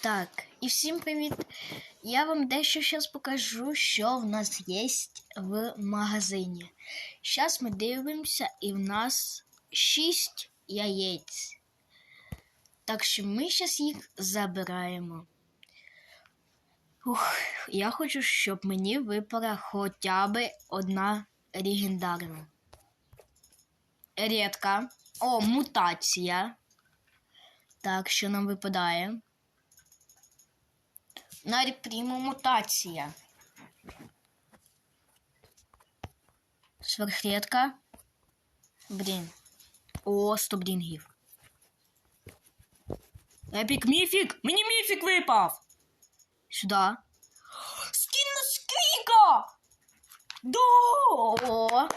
Так, і всім привіт! Я вам дещо зараз покажу, що в нас є в магазині. Зараз ми дивимося, і в нас 6 яєць. Так що ми зараз їх забираємо. Ух, я хочу, щоб мені випала хоча б одна легендарна. Рідка. О, мутація. Так, що нам випадає? Навіть прямо мутація. Сверхредка. Блін. О, 100 брінгів. Епік міфік! Мені міфік випав! Сюди. Скін на скріка! До!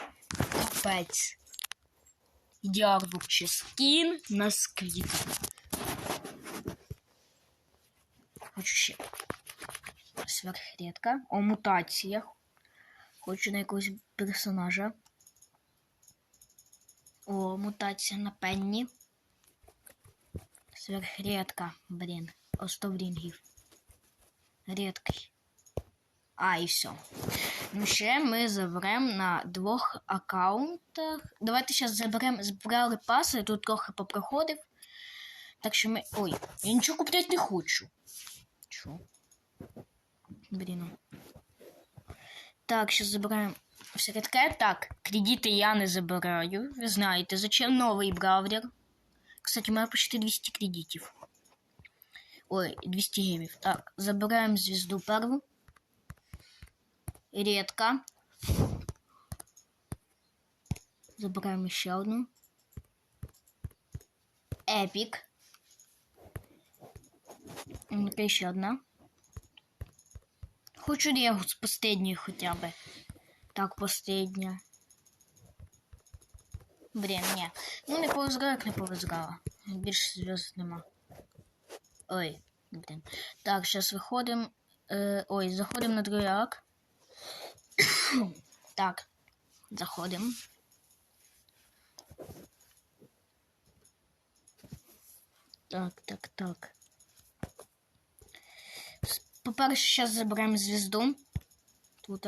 Капець. Дякую, скін на скріка. Сверхредка. О мутаціях. Хочу на якогось персонажа. О, мутація на пенні. Сверхредка, блін. О 100 брінгів. Рідкий. А, і все. Ну, ще ми заберемо на двох аккаунтах. Давайте зараз заберемо, збирали паси, тут трохи попроходив. Так що ми. Ой, я нічого купляти не хочу. Чо? Блін. Так, зараз забираємо все таке. Так, кредити я не забираю. Ви знаєте, зачем новий бравлер? Кстати, у мене почти 200 кредитів. Ой, 200 гемів. Так, забираємо звезду перву. Редко. Забираємо ще одну. Епік. Яка ще одна. Хочу Легу з последньої хоча б. Так, последня. Блін, ні. Ну не повезла, як не повезла. Більше зв'язок нема. Ой, блін. Так, зараз виходимо. Е, ой, заходимо на другий так, заходимо. Так, так, так. По-перше, зараз заберемо звізду. Тут.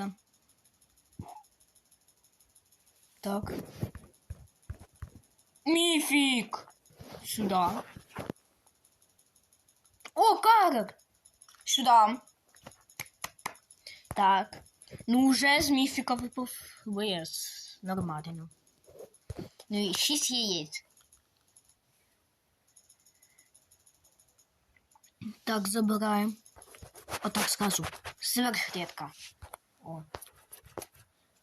Так. Міфік! Сюди. О, карик! Сюди. Так. Ну, вже з міфіка випав вес. Нормально. Ну і 6 яєць. Так, забираємо. Отак скажу. Сверхредка. О.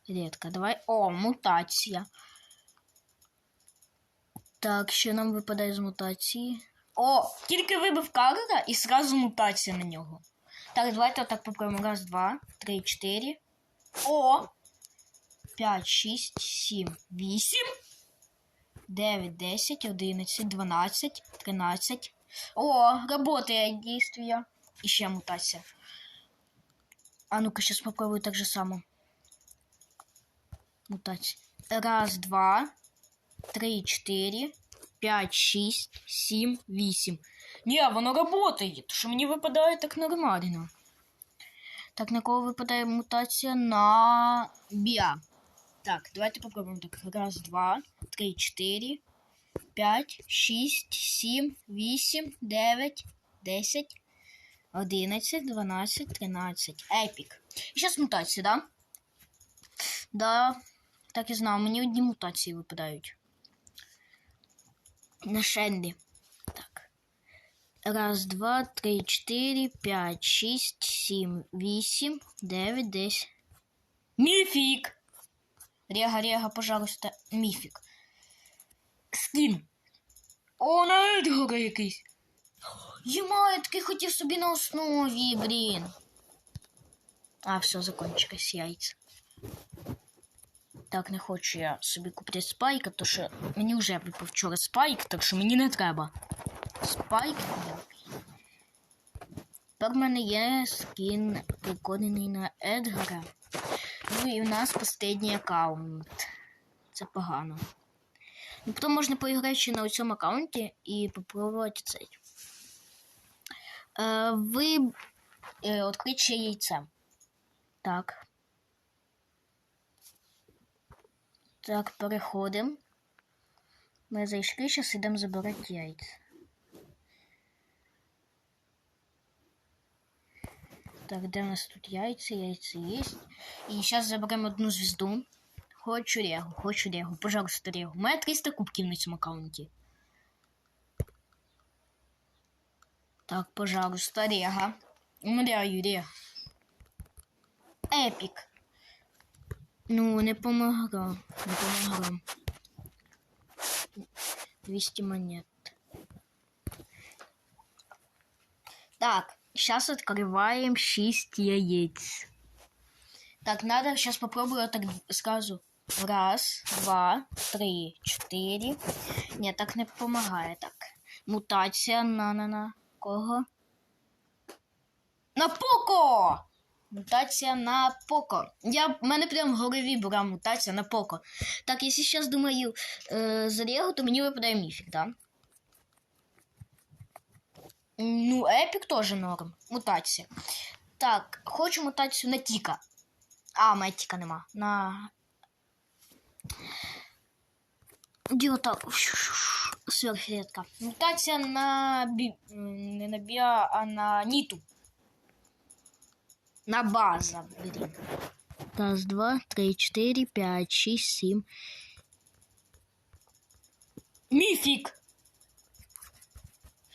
Редка. Давай. О, мутація. Так, що нам випадає з мутації? О, тільки вибив карга і сразу мутація на нього. Так, давайте отак попробуємо. Раз, два, три, чотири. О! П'ять, шість, сім, вісім. Дев'ять, десять, одинадцять, дванадцять, тринадцять. О, работає действие. І ще мутація. А ну-ка, сейчас попробую так же само. Мутація. Раз, два, три, чотири, п'ять, шість, сім, вісім. Ні, воно работає, то що мені випадає так нормально. Так, на кого випадає мутація? На Біа. Так, давайте попробуємо так. Раз, два, три, чотири, п'ять, шість, сім, вісім, дев'ять, десять. 11, 12, 13. Епік. І зараз мутації, да? Да. Так і знав, мені одні мутації випадають. На Шенді. Так. Раз, два, три, чотири, п'ять, шість, сім, вісім, дев'ять, десять. Міфік! Рега, рега, пожалуйста, міфік. Скін. О, на Едгара якийсь. Єма, я таки хотів собі на основі, блін. А, все, закончилось яйця. Так, не хочу я собі купити спайка, тому що мені вже випав вчора спайк, так що мені не треба. Спайк. Тепер в мене є скін приконаний на Едгара. Ну і у нас останній аккаунт. Це погано. Ну, потім можна поіграти ще на цьому аккаунті і попробувати цей. Е, ви е, відкрити яйце. Так. Так, переходимо. Ми зайшли, зараз йдемо забирати яйця. Так, де у нас тут яйця? Яйця є. І зараз заберемо одну звізду. Хочу регу, хочу регу. Пожалуйста, регу. У мене 300 кубків на цьому аккаунті. Так, пожалуйста, рега. Умоляю, рега. Епік. Ну, не помогло. Не помогло. 200 монет. Так, сейчас открываем 6 яиц. Так, надо сейчас попробую так сразу. Раз, два, три, четыре. Нет, так не помогает. Так. Мутація на на на кого? На Поко! Мутація на Поко. Я, в мене прям в голові була мутація на Поко. Так, якщо зараз думаю е, за Лего, то мені випадає міфік, да? Ну, Епік теж норм. Мутація. Так, хочу мутацію на Тіка. А, у Тіка нема. На. Діота. Сверхредка. Мутація на бі... м, не на біа, а на Ніту. На база, блин. Раз, два, три, четыре, пять, шесть, семь. Мифик!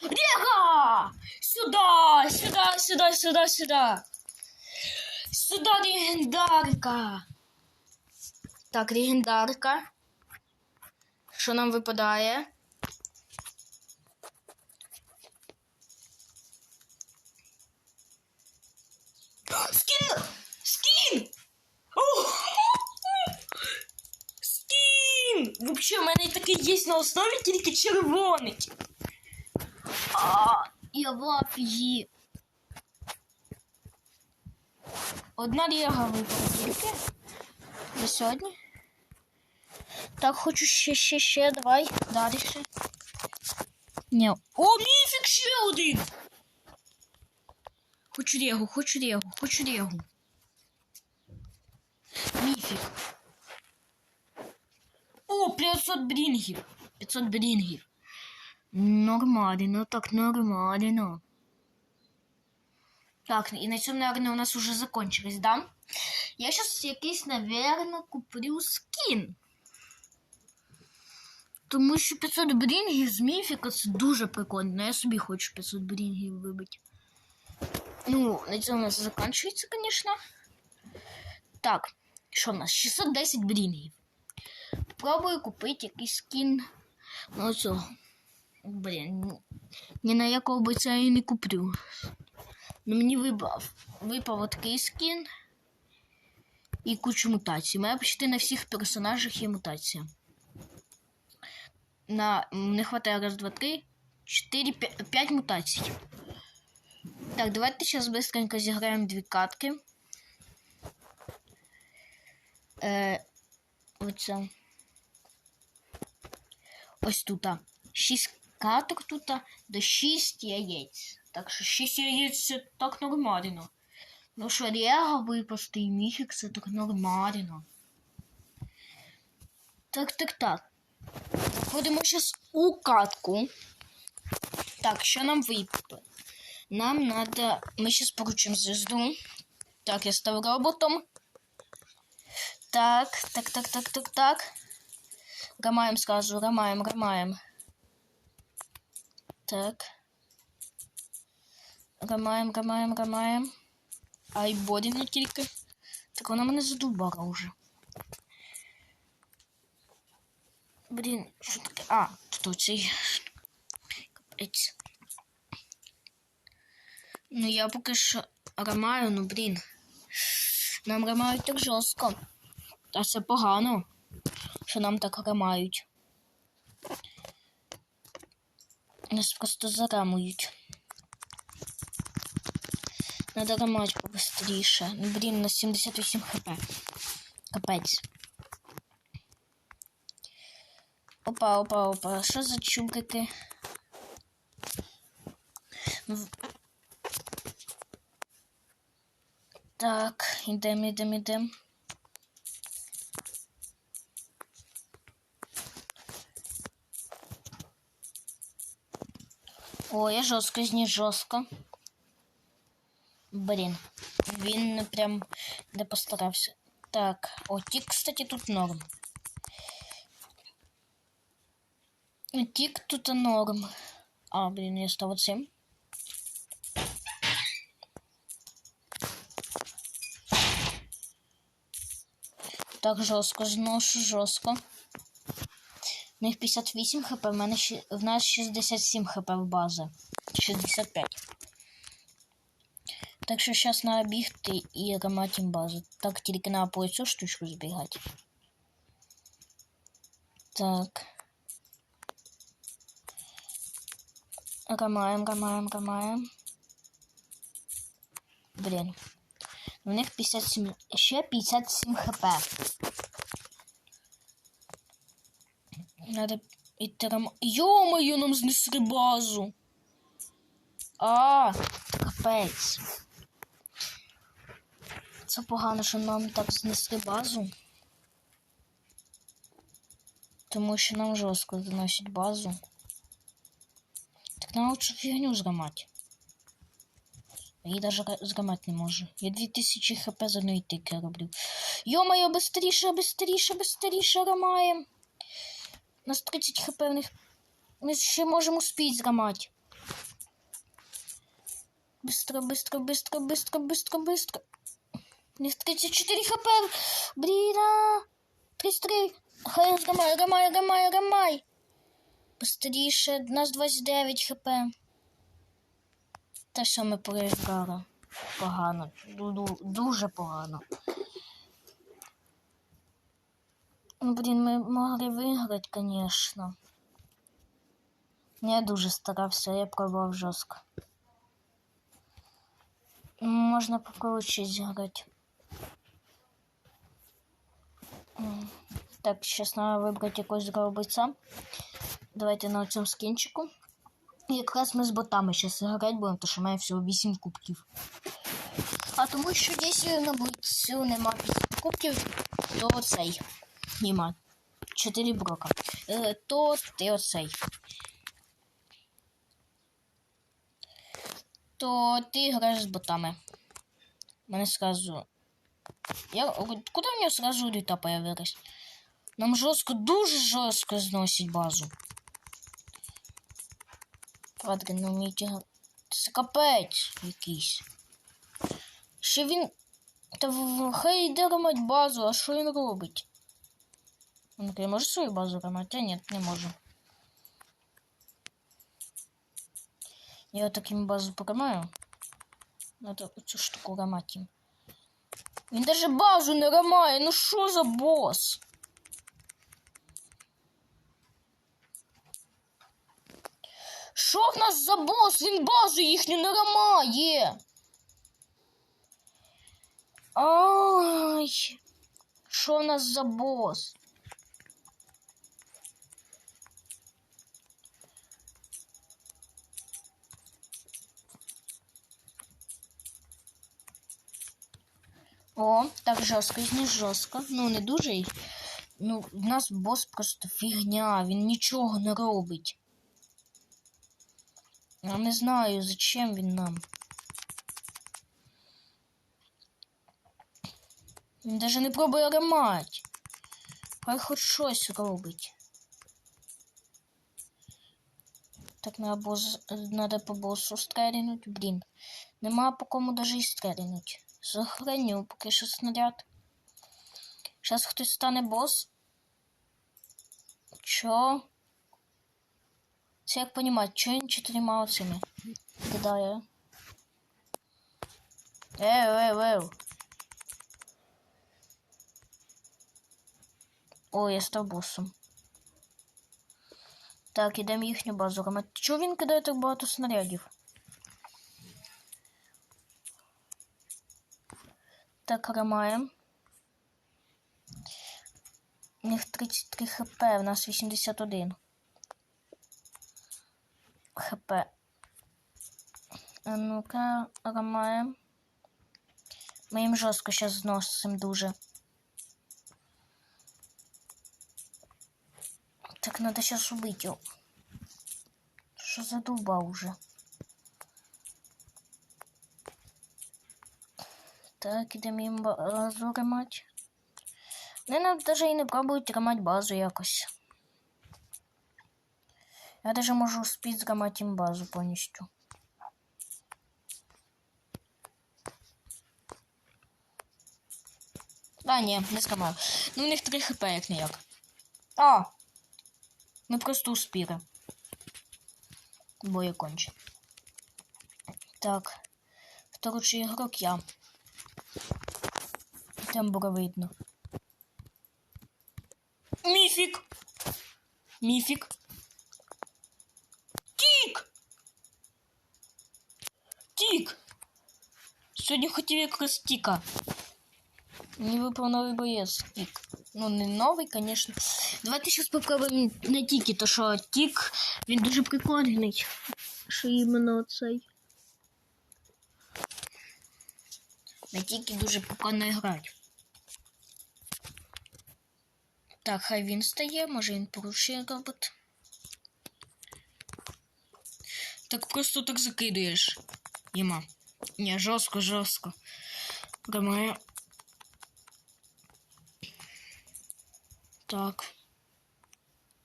Рега! Сюда, сюда, сюда, сюда, сюда. Сюда легендарка. Так, легендарка. Що нам випадає? Скін! Скін! Скін! Вообще, у мене такий є на основі тільки червоний. Я в афігі. Одна ліга випала тільки. Сьогодні. Так, хочу ще, ще, ще, давай, далі ще. Ні. О, міфік ще один! Хочу регу, хочу регу, хочу регу. Міфік. О, 500 брінгів. 500 брінгів. Нормально, так нормально. Так, и на цьому, наверное, у нас уже закончилось, да? Я сейчас якийсь, наверное, куплю скін. Тому що 500 брінгів з міфіка це дуже прикольно. Я собі хочу 500 брінгів вибити. Ну, на цьому у нас закінчується, звісно. Так, що в нас? 610 брінгів. Попробую купити якийсь скін. Ну, цього. Блін, ні на якого би це я не куплю. Ну, мені випав, випав такий скін і кучу мутацій. У мене почти на всіх персонажах є мутація. На, не хватає раз, два, три, чотири, п'ять, п'ять мутацій. Так, давайте сейчас быстренько зіграємо дві катки. Е, оце. Ось тут. Шість каток тут до шість яєць. Так що шість яєць це так нормально. Ну що, Рега випасти і міфік це так нормально. Так, так, так. Ходимо зараз у катку. Так, що нам випало? Нам надо... Мы сейчас поручим звезду. Так, я стал роботом. Так, так, так, так, так, так. Ромаем сразу, ромаем, ромаем. Так. Ромаем, ромаем, ромаем. Ай, боді не тільки. Так вона мене задубала уже. Блін, що таке? А, тут цей. Капець. Ну, я поки що рамаю, ну блін. Нам рамають так жорстко. Та це погано, що нам так рамають. Нас просто зарамують. Надо рамати побыстріше. Ну, блін, на 78 хп. Капець. опа, опа, опа. Що за Чумка-Ты. Так, идем, идем, идем. О, я жестко, з ній жорстко. Блін, він прям да постарався. Так, о, ті, кстати, тут норм. Тік тут норм. А, блін, я став оцим. Так, жорстко зношу, жорстко. В них 58 хп, мене ще- в нас 67 хп в базі. 65. Так що зараз треба бігти і рамати базу. Так, тільки треба по цю штучку збігати. Так. Рамаем, рамаем, рамаем. Блін. У них 57, ще 57 хп. Надо іти рам... Йо-моє, нам знесли базу. А, капець. Це погано, що нам так знесли базу. Тому що нам жорстко заносять базу. Так нам лучше фігню зламати. Я даже ра- зламати не можу. Я 2000 хп за одної тики роблю. Йо-моє, быстріше, быстріше, быстріше рамаєм. У нас 30 хп в них. Ми ще можемо успіть зламати. Быстро, быстро, быстро, быстро, быстро, быстро. У них 34 хп. Блін, а. 33. Хай рамай, рамай, рамай, рамай. Быстріше, у нас 29 хп. Те саме проіграли. Погано. Ду- Дуже погано. Ну, блін, ми могли виграти, звісно. Я дуже старався, я пробував жорстко. Можна покруче зіграти. Так, зараз треба вибрати якогось гробиця. Давайте на цьому скінчику. І якраз ми з ботами зараз грати будемо, тому що має всього 8 кубків. А тому що якщо на бойцю нема 5 кубків, то цей нема. 4 брока. То ти оцей. То ти граєш з ботами. Мене сразу. Я... Куди у нього сразу люта появилась? Нам жорстко, дуже жорстко зносить базу. Правда, не вміють грати. Це капець якийсь. Ще він. Та хай йде ламати базу, а що він робить? Він каже, може свою базу ламати? А ні, не може. Я таким базу поламаю. Надо цю штуку ламати їм. Він даже базу не ламає, ну що за бос? Що в нас за бос? Він базу їхню не ламає. Ай. Що в нас за бос? О, так жорстко, не жорстко. Ну, не дуже. Ну, в нас бос просто фігня, він нічого не робить. Я не знаю, зачем він нам. Він навіть не пробує ремать. Хай хоч щось робить. Так надо, бос... надо по боссу стрелянуть. Блін. Нема по кому даже і стрелянуть. Сохраню поки що снаряд. Зараз хтось стане бос. Чо? Це як понімати, чо він чотирма оцими кидає? Ев, ев, ев. О, я став босом. Так, ідемо їхню базу рамати. Чого він кидає так багато снарядів? Так, рамаємо. У них 33 хп, у нас 81. Хп. А ну-ка, рамаємо. Ми їм жорстко зараз зносимо дуже. Так, надо сейчас убить его. Что задолбал уже? Так, ідемо їм базу ремати. Не нам даже і не пробують ремати базу якось. Я даже можу успіти зламати їм базу повністю. А, ні, не зламав. Ну, у них 3 хп, як не як. А! Ми просто успіли. Бої конче. Так. Хто лучший ігрок я. Там було видно. Міфік! Міфік! Тік! Тік! Сьогодні хотів якраз тіка. Не випав новий боєць тік. Ну, не новий, звісно. Давайте зараз попробуємо на тікі, то що тік, він дуже прикольний. Що іменно цей. На тікі дуже прикольно грати. Так, хай він стає, може він порушує робот. Так просто так закидуєш. Єма. Ні, жорстко, жорстко. Прямо. Так.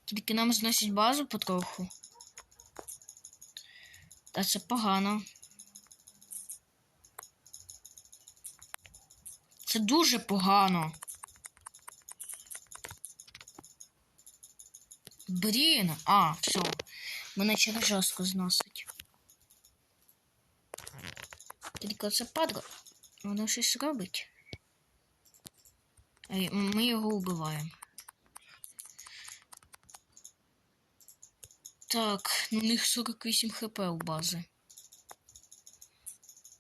Тільки нам зносять базу потроху. Та це погано. Це дуже погано. Блін, а, все. Мене через жорстко зносить. Тільки це падло. Воно щось робить. Ми його вбиваємо. Так, ну, у них 48 хп у бази.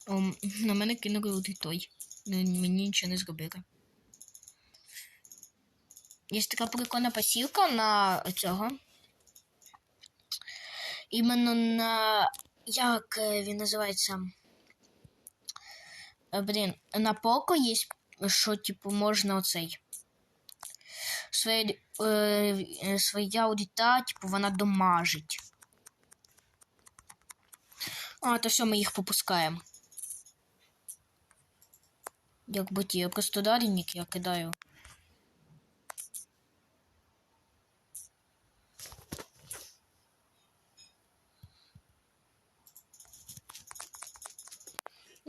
О, на мене кинули один той. Ну, мені нічого не зробили. Є така прикольна пасівка на цього. Іменно на. Як е, він називається? Е, Блін, на Поко є, що, типу, можна оцей. Своє, е, е, своя аудита, типу, вона домажить. А, то все, ми їх попускаємо. Як боті, я просто дальник, я кидаю.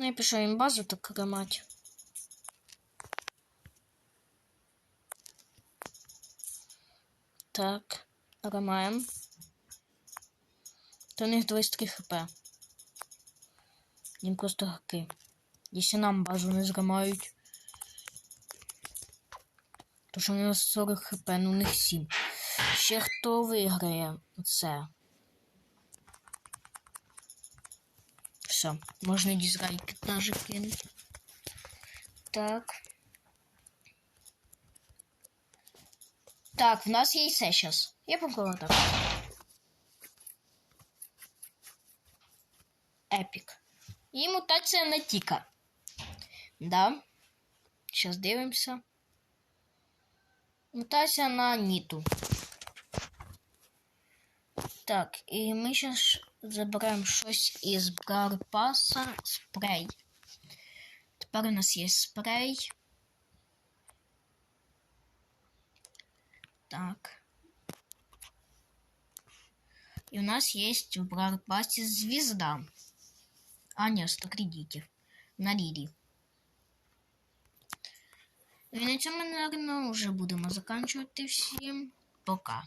Ну, я пішов їм базу так ламати. Так, ламаємо. То у них 23 хп. Їм просто хаки. Якщо нам базу не зламають. То що у нас 40 хп, ну у них 7. Ще хто виграє це? Все, можна дизлайки даже кинути. Так. Так, в нас є все зараз. Я попробую так. Епік. І мутація на Тіка. Да. Сейчас дивимося. Мутація на Ніту. Так, і ми зараз заберемо щось із Брарпаса. Спрей. Тепер у нас є спрей. Так. І у нас є в Брарпасі звізда. А, ні, 100 кредитів. На Лілі. І на цьому, наверное, вже будемо закінчувати всім. Пока.